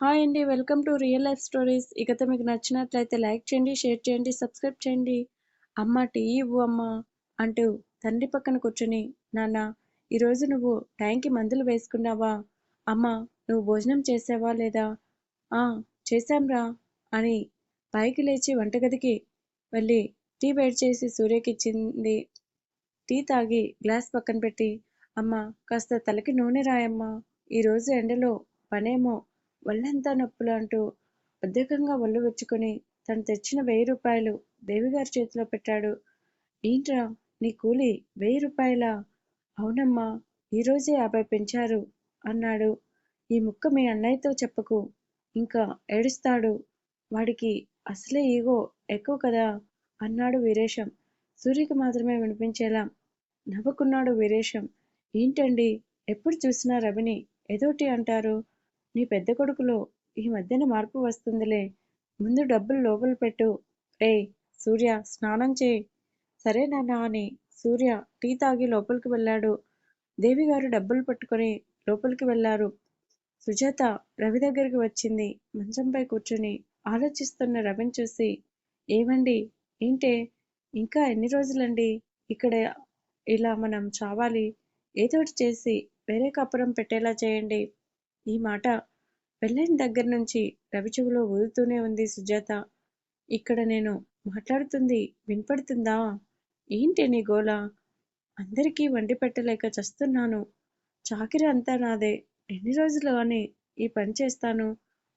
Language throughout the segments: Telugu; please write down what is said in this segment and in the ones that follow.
హాయ్ అండి. Welcome to real life stories. ఇకత మీకు నచ్చినట్లయితే లైక్ చేయండి షేర్ చేయండి సబ్స్క్రైబ్ చేయండి. అమ్మ టీ ఇవ్వు అమ్మ అంటూ తండ్రి పక్కన కూర్చొని నాన్న ఈరోజు నువ్వు టైంకి మందులు వేసుకున్నావా? అమ్మ నువ్వు భోజనం చేసావా లేదా? ఆ చేశాంరా అని పైకి లేచి వంటగదికి వెళ్ళి టీ వేడి చేసి సూర్యకి ఇచ్చింది. టీ తాగి గ్లాస్ పక్కన పెట్టి అమ్మ కాస్త తలకి నూనె రాయమ్మా. ఈరోజు ఎండలో పనేమో ఒళ్ళంతా నొప్పులు అంటూ బద్ధకంగా ఒళ్ళు వెచ్చుకొని తను తెచ్చిన వెయ్యి రూపాయలు దేవిగారి చేతిలో పెట్టాడు. ఏంట్రా నీ కూలి వెయ్యి రూపాయల? అవునమ్మా ఈరోజే యాభై పెంచారు అన్నాడు. ఈ ముక్క మీ అన్నయ్యతో చెప్పకు ఇంకా ఏడుస్తాడు. వాడికి అసలే ఈగో ఎక్కువ కదా అన్నాడు వీరేశం. సూర్యకి మాత్రమే వినిపించేలా నవ్వుకున్నాడు వీరేశం. ఏంటండి ఎప్పుడు చూసినా రవిని ఏదోటి అంటారు. నీ పెద్ద కొడుకులో ఈ మధ్యన మార్పు వస్తుందిలే. ముందు డబ్బులు లోపల పెట్టు. రే సూర్య స్నానం చేయి. సరే నాన్న అని సూర్య టీ తాగి లోపలికి వెళ్ళాడు. దేవి గారు డబ్బులు పట్టుకొని లోపలికి వెళ్ళారు. సుజాత రవి దగ్గరికి వచ్చింది. మంచంపై కూర్చుని ఆలోచిస్తున్న రవిని చూసి ఏమండి? ఏంటే? ఇంకా ఎన్ని రోజులండి? ఇక్కడ ఇలా మనం చావాలి. ఏదోటి చేసి వేరే కాపురం పెట్టేలా చేయండి. ఈ మాట పెళ్ళైన దగ్గర నుంచి రవి చెవిలో ఊదుతూనే ఉంది సుజాత. ఇక్కడ నేను మాట్లాడుతుంది వినపడుతుందా? ఏంటి నీ గోల? అందరికీ వండి పెట్టలేక చస్తున్నాను. చాకిరి అంతా నాదే. ఎన్ని రోజులు అని ఈ పని చేస్తాను.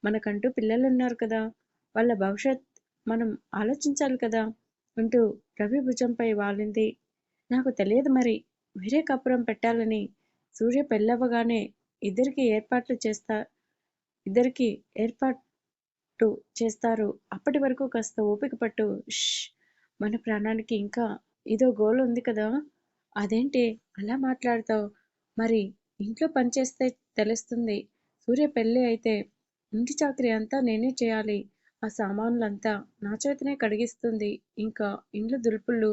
మనకంటూ పిల్లలున్నారు కదా. వాళ్ళ భవిష్యత్ మనం ఆలోచించాలి కదా అంటూ రవి భుజంపై వాలింది. నాకు తెలియదు మరి. వేరే కపురం పెట్టాలని సూర్య పెళ్ళవగానే ఇద్దరికి ఏర్పాట్లు చేస్తా ఇద్దరికి ఏర్పాటు చేస్తారు. అప్పటి వరకు కాస్త ఓపిక పట్టు. మన ప్రాణానికి ఇంకా ఇదో గోల్ ఉంది కదా. అదేంటి? అలా మాట్లాడతావు. మరి ఇంట్లో పనిచేస్తే తెలుస్తుంది. సూర్య పెళ్ళి అయితే ఇంటి చాకరీ అంతా నేనే చేయాలి. ఆ సామాన్లంతా నా చేతనే కడిగిస్తుంది. ఇంకా ఇండ్లు దులుపుళ్ళు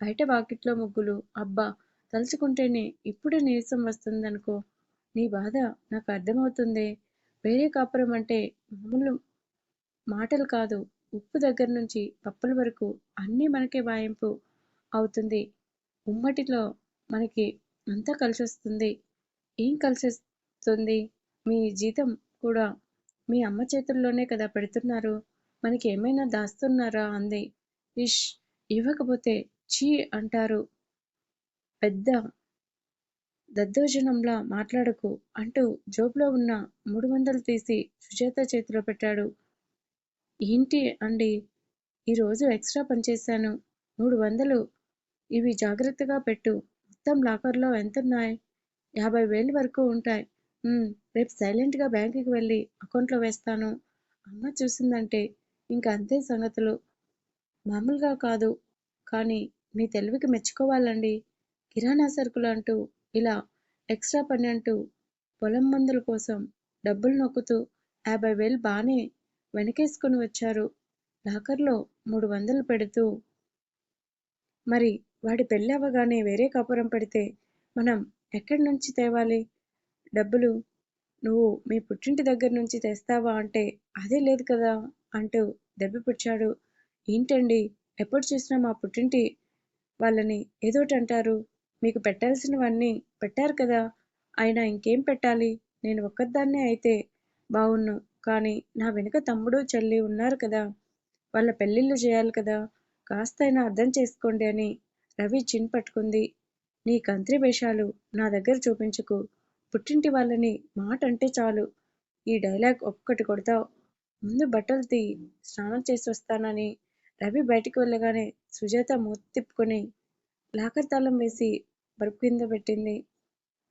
బయట వాకిట్లో ముగ్గులు. అబ్బా! తలుచుకుంటేనే ఇప్పుడే నీరసం వస్తుందనుకో. నీ బాధ నాకు అర్థమవుతుంది. వేరే కాపురం అంటే మామూలు మాటలు కాదు. ఉప్పు దగ్గర నుంచి పప్పుల వరకు అన్నీ మనకే వాయింపు అవుతుంది. ఉమ్మటిలో మనకి అంతా కలిసి వస్తుంది ఏం కలిసి వస్తుంది మీ జీతం కూడా మీ అమ్మ చేతుల్లోనే కదా పెడుతున్నారు. మనకి ఏమైనా దాస్తున్నారా అంది. ఇష్ ఇవ్వకపోతే చీ అంటారు. పెద్ద దద్దోజనంలా మాట్లాడకు అంటూ జోబులో ఉన్న మూడు వందలు తీసి సుజాత చేతిలో పెట్టాడు. ఏంటి అండి? ఈరోజు ఎక్స్ట్రా పనిచేశాను మూడు వందలు ఇవి జాగ్రత్తగా పెట్టు. మొత్తం లాకర్లో ఎంతున్నాయి? యాభై వేలు వరకు ఉంటాయి. రేపు సైలెంట్గా బ్యాంకుకి వెళ్ళి అకౌంట్లో వేస్తాను. అమ్మ చూసిందంటే ఇంకా అంతే సంగతులు. మామూలుగా కాదు. కానీ మీ తెలివికి మెచ్చుకోవాలండి. కిరాణా సరుకులు అంటూ ఇలా ఎక్స్ట్రా పని అంటూ పొలం మందుల కోసం డబ్బులు నొక్కుతూ యాభై వేలు బాగానే వెనకేసుకొని వచ్చారు. లాకర్లో మూడు వందలు పెడుతూ మరి వాడి పెళ్ళి అవ్వగానే వేరే కాపురం పెడితే మనం ఎక్కడి నుంచి తేవాలి? డబ్బులు నువ్వు మీ పుట్టింటి దగ్గర నుంచి తెస్తావా అంటే అదే లేదు కదా అంటూ దెబ్బపుచ్చాడు ఏంటండి? ఎప్పుడు చూసినా మా పుట్టింటి వాళ్ళని ఏదోటి అంటారు. మీకు పెట్టాల్సినవన్నీ పెట్టారు కదా. అయినా ఇంకేం పెట్టాలి? నేను ఒక్కదాన్నే అయితే బావున్ను. కానీ నా వెనుక తమ్ముడు చెల్లి ఉన్నారు కదా. వాళ్ళ పెళ్ళిళ్ళు చేయాలి కదా. కాస్తైనా అర్థం చేసుకోండి అని రవి చిన్ పట్టుకుంది. నీ కంత్రి వేషాలు నా దగ్గర చూపించుకు. పుట్టింటి వాళ్ళని మాట అంటే చాలు. ఈ డైలాగ్ ఒక్కటి కొడతావు. ముందు బట్టలు తీ స్నానం చేసి వస్తానని రవి బయటికి వెళ్ళగానే సుజాత మూత తిప్పుకొని లాకర్ తాళం వేసి బరుపు కింద పెట్టింది.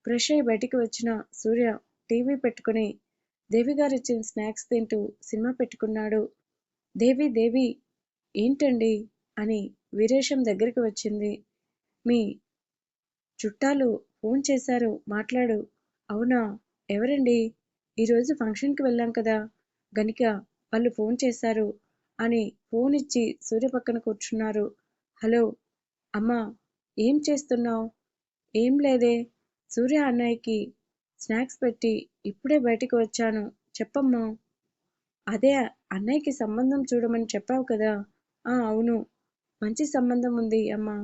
ఫ్రెష్ అయి బయటికి వచ్చిన సూర్య టీవీ పెట్టుకుని దేవి గారు ఇచ్చిన స్నాక్స్ తింటూ సినిమా పెట్టుకున్నాడు. దేవి దేవి ఏంటండి? అని వీరేశం దగ్గరికి వచ్చింది. మీ చుట్టాలు ఫోన్ చేశారు మాట్లాడు. అవునా? ఎవరండి? ఈరోజు ఫంక్షన్కి వెళ్ళాం కదా. గనిక వాళ్ళు ఫోన్ చేశారు అని ఫోన్ ఇచ్చి సూర్య పక్కన కూర్చున్నారు. హలో అమ్మా ఏం చేస్తున్నావు? ఏం లేదే. సూర్య అన్నయ్యకి స్నాక్స్ పెట్టి ఇప్పుడే బయటికి వచ్చాను. చెప్పమ్మా. అదే అన్నయ్యకి సంబంధం చూడమని చెప్పావు కదా. ఆ అవును. మంచి సంబంధం ఉంది అమ్మా.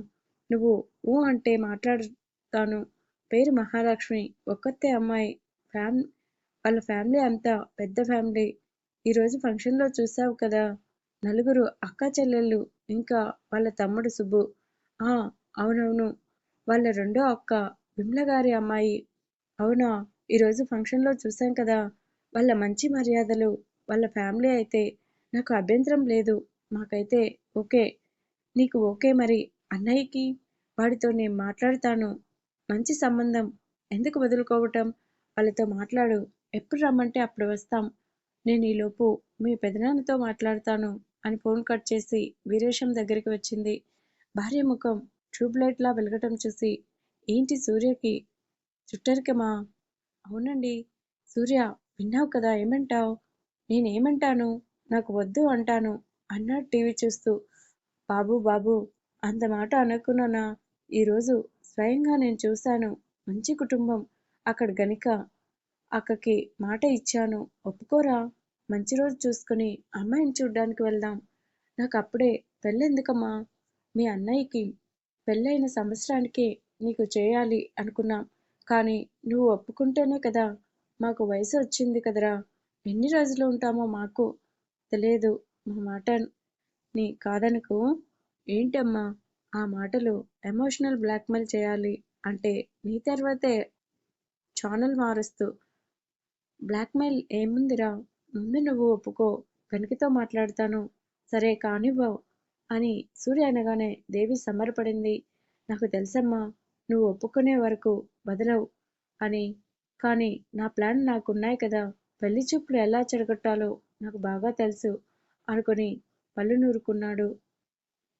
నువ్వు ఊ అంటే మాట్లాడుతాను. పేరు మహాలక్ష్మి. ఒక్కతే అమ్మాయి. ఫ్యామ్ వాళ్ళ ఫ్యామిలీ అంతా పెద్ద ఫ్యామిలీ. ఈరోజు ఫంక్షన్లో చూసావు కదా. నలుగురు అక్క చెల్లెళ్ళు ఇంకా వాళ్ళ తమ్ముడు సుబ్బు. ఆ అవునవును. వాళ్ళ రెండో అక్క విమల గారి అమ్మాయి. అవునా? ఈరోజు ఫంక్షన్లో చూశాం కదా. వాళ్ళ మంచి మర్యాదలు వాళ్ళ ఫ్యామిలీ అయితే నాకు అభ్యంతరం లేదు. మాకైతే ఓకే. నీకు ఓకే మరి అన్నయ్యకి? వాడితో నేను మాట్లాడతాను. మంచి సంబంధం. ఎందుకు వదులుకోవటం? వాళ్ళతో మాట్లాడు. ఎప్పుడు రమ్మంటే అప్పుడు వస్తాం. నేను ఈలోపు మీ పెదనాన్నతో మాట్లాడతాను అని ఫోన్ కట్ చేసి వీరేశం దగ్గరికి వచ్చింది. భార్య ముఖం ట్యూబ్లైట్లా వెలగటం చూసి ఏంటి సూర్యకి? చుట్టరికమా? అవునండి. సూర్య విన్నావు కదా ఏమంటావు? నేనేమంటాను? నాకు వద్దు అంటాను అన్నాడు టీవీ చూస్తూ. బాబు బాబు అంత మాట అనుకున్నానా? ఈరోజు స్వయంగా నేను చూశాను. మంచి కుటుంబం. అక్కడ గనిక అక్కకి మాట ఇచ్చాను. ఒప్పుకోరా? మంచి రోజు చూసుకుని అమ్మాయిని చూడ్డానికి వెళ్దాం. నాకు అప్పుడే పెళ్ళెందుకమ్మా? మీ అన్నయ్యకి పెళ్ళైన సంవత్సరానికే నీకు చేయాలి అనుకున్నాం. కానీ నువ్వు ఒప్పుకుంటేనే కదా మాకు వయసు వచ్చింది కదరా. ఎన్ని రోజులు ఉంటామో మాకు తెలియదు మా మాట నీ కాదనుకో ఏంటమ్మా ఆ మాటలు ఎమోషనల్ బ్లాక్మెయిల్ చేయాలి అంటే నీ తర్వాతే ఛానల్ మారుస్తూ. బ్లాక్మెయిల్ ఏముందిరా? ముందు నువ్వు ఒప్పుకో. వెనకతో మాట్లాడతాను. సరే కానివ్వవు అని సూర్య అనగానే దేవి సంబరపడింది. నాకు తెలుసమ్మా నువ్వు ఒప్పుకునే వరకు బదలవు అని కానీ నా ప్లాన్ నాకున్నాయి కదా. పెళ్ళి చూపులు ఎలా చెడగొట్టాలో నాకు బాగా తెలుసు అనుకుని పళ్ళు నూరుకున్నాడు